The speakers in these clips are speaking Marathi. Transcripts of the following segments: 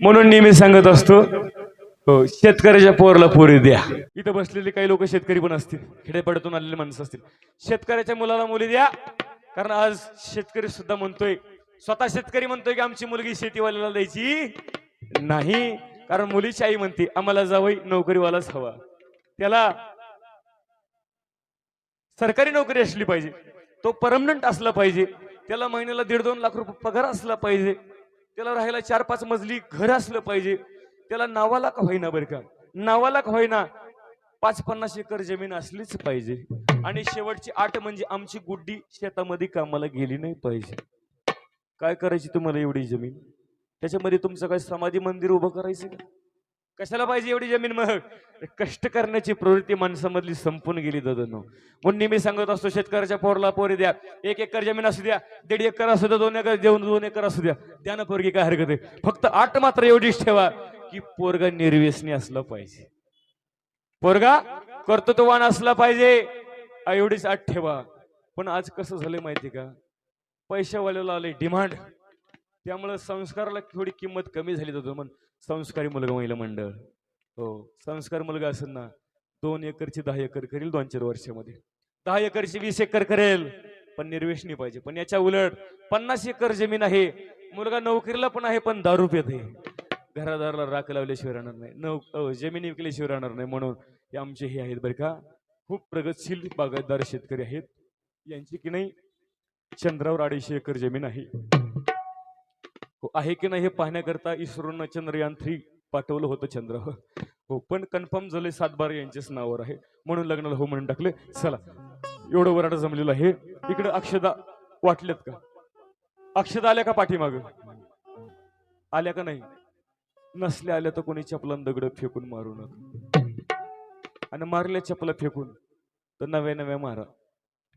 म्हणून नेहमी सांगत असतो हो शेतकऱ्याच्या पोरला पोरी द्या. इथं बसलेले काही लोक शेतकरी पण असतील खेडेपाड्यातून आलेले माणसं असतील. शेतकऱ्याच्या मुलाला मुली द्या कारण आज शेतकरी सुद्धा म्हणतोय स्वतः शेतकरी म्हणतोय की आमची मुलगी शेतीवाल्याला द्यायची नाही कारण मुलीची आई म्हणते आम्हाला जावई नोकरीवालाच हवा. त्याला सरकारी नोकरी असली पाहिजे तो परमनंट असला पाहिजे त्याला महिन्याला दीड दोन लाख रुपये पगार असला पाहिजे त्याला राहायला चार पाच मजली घर असलं पाहिजे. त्याला नावाला का होईना बरं का? नावाला का होईना? पाच पन्नास एकर जमीन असलीच पाहिजे. आणि शेवटची आठ म्हणजे आमची गुड्डी शेतामध्ये कामाला गेली नाही पाहिजे. काय करायची तुम्हाला एवढी जमीन? त्याच्यामध्ये तुमचं काय समाधी मंदिर उभं करायचं का? कशाला पाहिजे एवढी जमीन मग? कष्ट करण्याची प्रवृत्ती माणसामधली संपून गेली दोन म्हणून नेहमी सांगत असतो शेतकऱ्याच्या पोरला पोरी द्या. एक एकर जमीन असू द्या दीड एकर असू द्या दोन एकर देऊन दोन एकर असू द्या. त्यानं पोरगी काय हरकत आहे? फक्त आठ मात्र एवढीच ठेवा की पोरगा निर्व्यसनी असला पाहिजे. पोरगा कर्तृत्ववान असला पाहिजे. एवढीच आठ ठेवा. पण आज कसं झालंय माहिती का? पैशावाल्याला आले डिमांड त्यामुळे संस्काराला थोडी किंमत कमी झाली जातो मग संस्कारी मुलगा महिला मंडळ. हो संस्कार मुलगा असेल ना दोन एकरची दहा एकर करेल दोन चार वर्षामध्ये. दहा एकरची वीस एकर करेल पण निर्वेशनी पाहिजे. पण याच्या उलट पन्नास एकर जमीन आहे मुलगा नोकरीला पण आहे पण दारू पेत आहे. घरादाराला राख लावल्याशिवाय राहणार नाही. नौ जमीन विकल्याशिवाय राहणार नाही म्हणून हे आमचे हे आहेत बरं का खूप प्रगतशील बागायतदार शेतकरी आहेत. यांची की नाही चंद्रावर अडीचशे एकर जमीन आहे. हो, आहे की नाही हे पाहण्याकरता इस्रोनं चंद्रयान थ्री पाठवलं होतं चंद्र. हो पण कन्फर्म झाले सातबार यांच्याच नावावर आहे. म्हणून लग्नाला हो म्हणून टाकले. चला एवढं वराड जमलेलं आहे. इकडे अक्षदा वाटल्यात का? अक्षदा आल्या का पाठीमाग? आल्या का नाही? नसल्या आल्या तर कोणी चपलान दगड फेकून मारू नका. आणि मारल्या चपला फेकून तर नव्या नव्या मारा.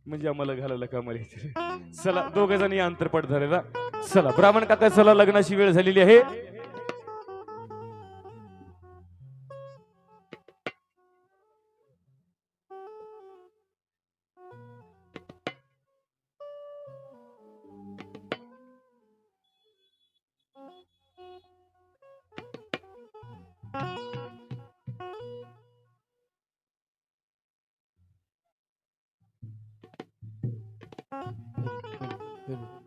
म्हणजे आम्हाला घालायला कामाला येते चला दोघ जण या अंतरपट झालेला. चला ब्राह्मण काका चला लग्नाची वेळ झालेली आहे Thank you.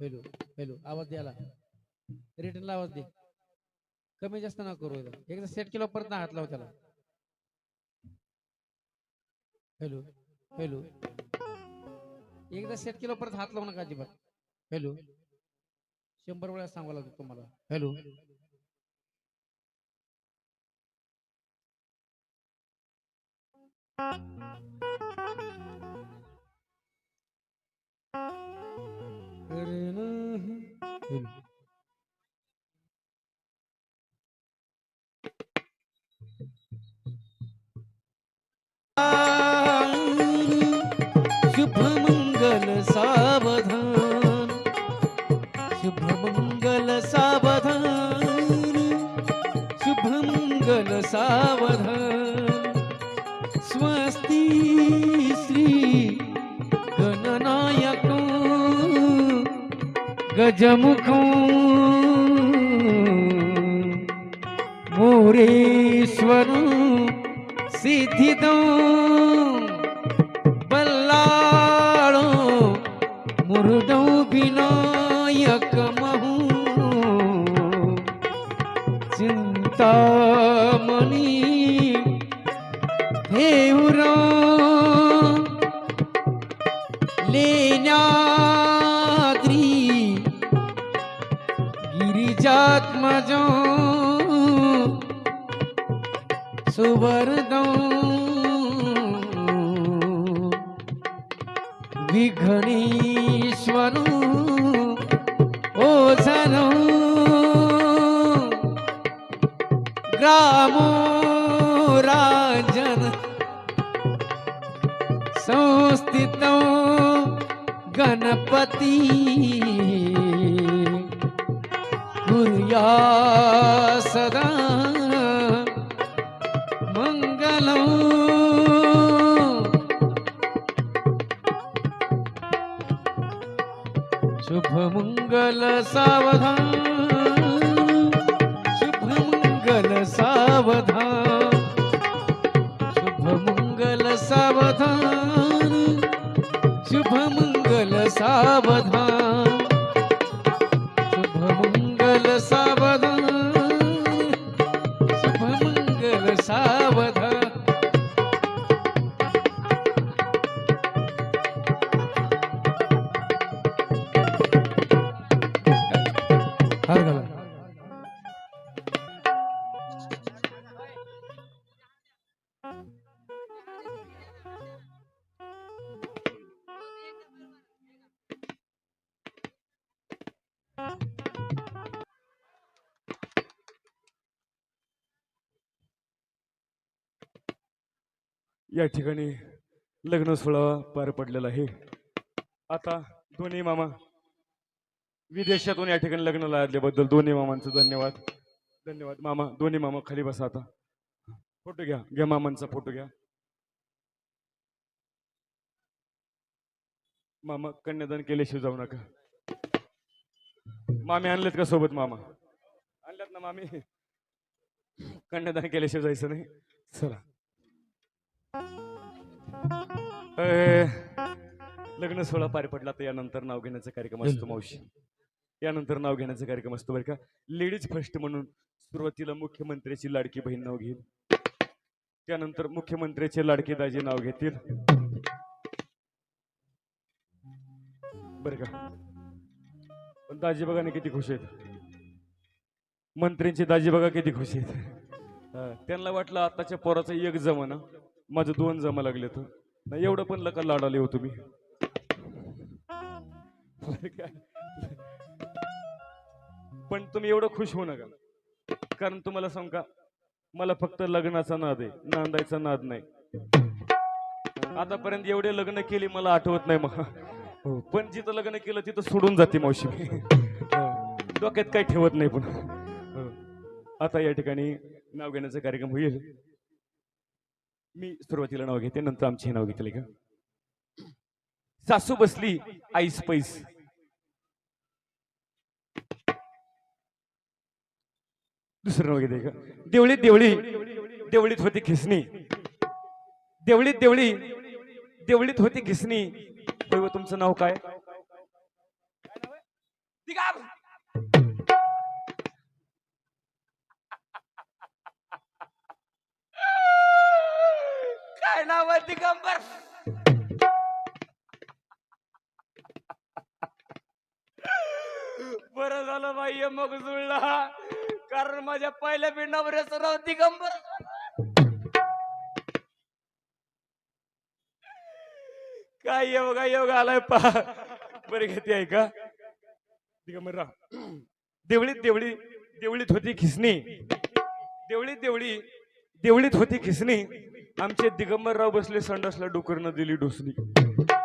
हॅलो हॅलो आवाज द्याला रिटर्नला आवाज दे. कमी जास्त ना करू एकदा. सेट केलं परत ना हात लाव त्याला. हॅलो हॅलो एकदा सेट केलं परत हात लावू नका अजिबात. हॅलो शंभर वेळा सांगावं लागतो तुम्हाला. हॅलो शुभ मंगल सावधान शुभ मंगल सावधान शुभ मंगल सावधान स्वस्ती गजमुख मोरेश्वर सिद्धिदो बल्लाळो मुरुडो विनायक महू। चिंतामणी गिरिजात्मज सुवर्दो विघ्नेश्वर ग्रामो राजन संस्थित गणपती भूया सदा मङ्गलौ शुभमङ्गलसावधान या ठिकाणी लग्न सोहळा पार पडलेला आहे. आता दोन्ही मामा विदेशातून या ठिकाणी लग्नाला आल्याबद्दल दोन्ही मामांचं धन्यवाद. धन्यवाद. मामा दोन्ही मामा खाली बसा आता. फोटो घ्या. घ्या मामांचा फोटो घ्या. मामा कन्यादान केल्याशिवाय जाऊ नका. मामी आणलेत का सोबत मामा? आणल्यात ना मामी. कन्यादान केल्याशिवाय जायचं नाही. चला. लग्न सोहळा पार पडला तर यानंतर नाव घेण्याचा कार्यक्रम असतो मावशी. यानंतर नाव घेण्याचा कार्यक्रम असतो बरं का. लेडीज फर्स्ट म्हणून सुरुवातीला मुख्यमंत्र्याची लाडकी बहीण नाव घेईल. त्यानंतर मुख्यमंत्र्याचे लाडके दाजी नाव घेतील. बरं का. पण दाजी बघा ना किती खुश आहेत. मंत्र्यांचे दाजी बघा किती खुश आहेत. त्यांना वाटलं आताच्या पोराचं एक जमाना. माझं दोन जमा लागले तर नाही एवढं पण लका लाडाले हो तुम्ही. पण तुम्ही एवढं खुश होऊ नका. कारण तुम्हाला सांग का मला फक्त लग्नाचा नाद आहे नांदायचा नाद नाही. आतापर्यंत एवढे लग्न केली मला आठवत नाही मग. हो, पण जिथं लग्न केलं तिथं सोडून जाते मावशी मी. हो, डोक्यात काही ठेवत नाही पण. आता या ठिकाणी नाव घेण्याचा कार्यक्रम होईल. मी सुरुवातीला नाव घेते नंतर आमचे हे नाव घेतले का? सासू बसली आईस पैस. दुसरं नाव घेते का? देवळीत देवळी देवळीत होती खिसणी. देवळीत देवळी देवळीत होती खिसणी. तुमचं नाव काय? नाव दिगंबर. बर झालं बाई मग जुळला कारण माझ्या पहिल्या पिंडावरचं नाव दिगंबर. काय योग योग आलाय पा. बरे घेते आहे का दिगंबर राव. देवळीत देवळी देवळीत होती खिसणी. देवळीत देवळी देवळीत होती खिसणी. आमचे दिगंबरराव बसले संडासला डुकरनं दिली डोसणी